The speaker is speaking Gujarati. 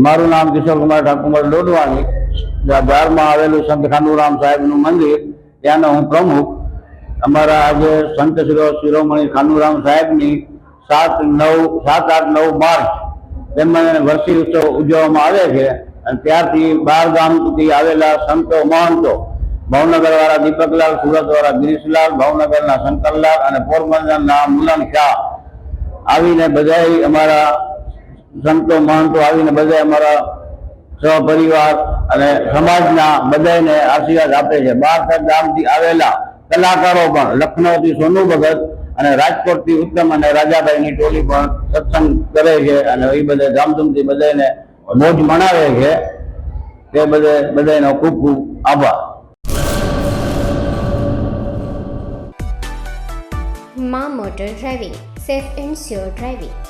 મારું નામ કિશોરકુમાર ઠાકુર ડોડવાની ધારમાં આવેલું સંત ખાનુરામ સાહેબનું મંદિર, ત્યાંનો હું પ્રમુખ. અમારા આજે સંત શિરો શિરોમણી ખાનુરામ સાહેબની સાત નવ, સાત આઠ નવ માર્ચ તેમાં વર્ષી ઉત્સવ ઉજવવામાં આવે છે, અને ત્યારથી બાર ગામથી આવેલા સંતો મહંતો ભાવનગર વાળા દીપકલાલ સુરત વાળા ગિરીશલાલ, ભાવનગરના શંકરલાલ અને પોરબંદરના મુલન શાહ આવીને બધા અમારા સંતો, મહંતો આવીને બધા અમારા સહપરિવાર અને સમાજના બધાને આશીર્વાદ આપે છે. બાર ગામથી આવેલા કલાકારો પણ, લખનૌથી સોનુ ભગત અને રાજકોટથી ઉત્તમ અને રાજાભાઈની ટોલી પણ સત્સંગ કરે છે અને એ બધા ધામધૂમથી બધાને મોજ મનાવે છે. તે બધે બધાનો ખૂબ ખૂબ આભાર. Maa motor driving, safe and sure driving.